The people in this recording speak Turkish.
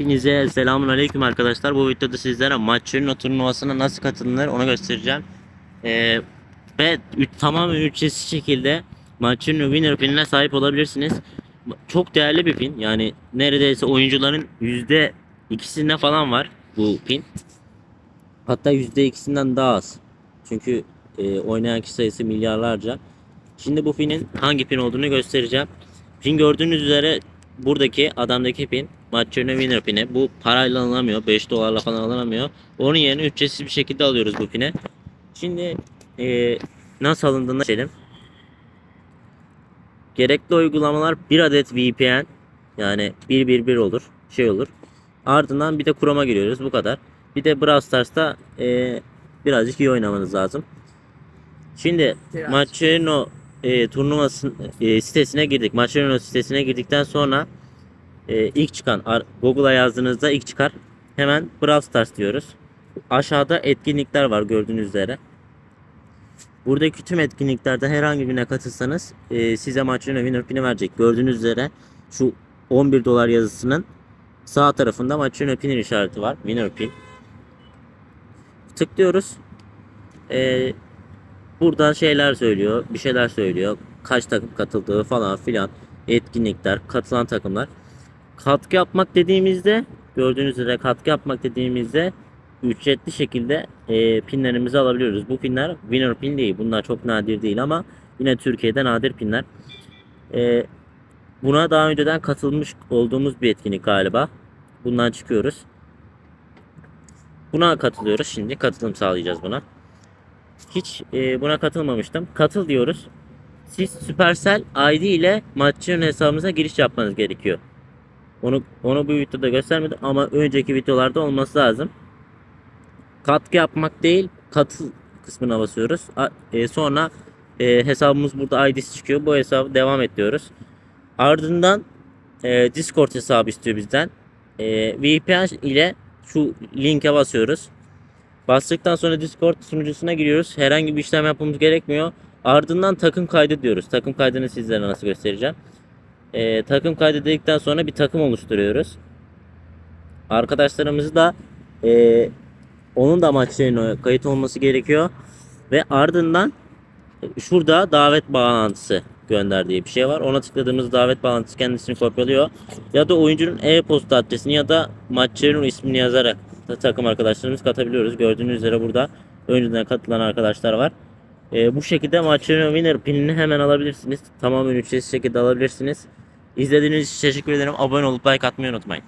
Hepinize selamun aleyküm arkadaşlar. Bu videoda sizlere maçların turnuvasına nasıl katılınır onu göstereceğim. Ee, ve ü- tamamen ücretsiz şekilde maçların winner pinine sahip olabilirsiniz. Çok değerli bir pin. Yani neredeyse oyuncuların yüzde ikisinde falan var bu pin. Hatta yüzde ikisinden daha az. Çünkü e, oynayan kişi sayısı milyarlarca. Şimdi bu pinin hangi pin olduğunu göstereceğim. Pin gördüğünüz üzere buradaki adamdaki pin Maçörüne winner pini. Bu parayla alınamıyor. 5 dolarla falan alınamıyor. Onun yerine ücretsiz bir şekilde alıyoruz bu pini. Şimdi e, nasıl alındığını geçelim. Gerekli uygulamalar 1 adet VPN yani 111 olur. Şey olur. Ardından bir de Chrome'a giriyoruz. Bu kadar. Bir de Brawl Stars'ta e, birazcık iyi oynamanız lazım. Şimdi. Maçerino e, turnuvası e, sitesine girdik. Maçerino sitesine girdikten sonra e, ilk çıkan Google'a yazdığınızda ilk çıkar. Hemen Brawl Stars diyoruz. Aşağıda etkinlikler var gördüğünüz üzere. Buradaki tüm etkinliklerde herhangi birine katılsanız e, size maçın winner pin'i verecek. Gördüğünüz üzere şu 11 dolar yazısının sağ tarafında maçın pin'in işareti var. Winner pin. Tıklıyoruz. E, buradan şeyler söylüyor. Bir şeyler söylüyor. Kaç takım katıldığı falan filan. Etkinlikler, katılan takımlar. Katkı yapmak dediğimizde gördüğünüz üzere katkı yapmak dediğimizde ücretli şekilde e, pinlerimizi alabiliyoruz. Bu pinler winner pin değil. Bunlar çok nadir değil ama yine Türkiye'de nadir pinler. E, buna daha önceden katılmış olduğumuz bir etkinlik galiba. Bundan çıkıyoruz. Buna katılıyoruz şimdi. Katılım sağlayacağız buna. Hiç e, buna katılmamıştım. Katıl diyoruz. Siz Supercell ID ile maçın hesabınıza giriş yapmanız gerekiyor. Onu onu bu videoda göstermedim ama önceki videolarda olması lazım. Katkı yapmak değil, katıl kısmına basıyoruz. E, sonra e, hesabımız burada ID'si çıkıyor. Bu hesabı devam et diyoruz. Ardından e, Discord hesabı istiyor bizden. E, VPN ile şu linke basıyoruz. Bastıktan sonra Discord sunucusuna giriyoruz. Herhangi bir işlem yapmamız gerekmiyor. Ardından takım kaydı diyoruz. Takım kaydını sizlere nasıl göstereceğim. Ee, takım kaydı dedikten sonra bir takım oluşturuyoruz. Arkadaşlarımızı da ee, onun da maçlarına kayıt olması gerekiyor. Ve ardından e, şurada davet bağlantısı gönder diye bir şey var. Ona tıkladığımız davet bağlantısı kendisini kopyalıyor. Ya da oyuncunun e-posta adresini ya da maçların ismini yazarak da takım arkadaşlarımız katabiliyoruz. Gördüğünüz üzere burada önceden katılan arkadaşlar var. Ee, bu şekilde maçların winner pinini hemen alabilirsiniz. Tamamen ücretsiz şekilde alabilirsiniz. İzlediğiniz için teşekkür ederim. Abone olup like atmayı unutmayın.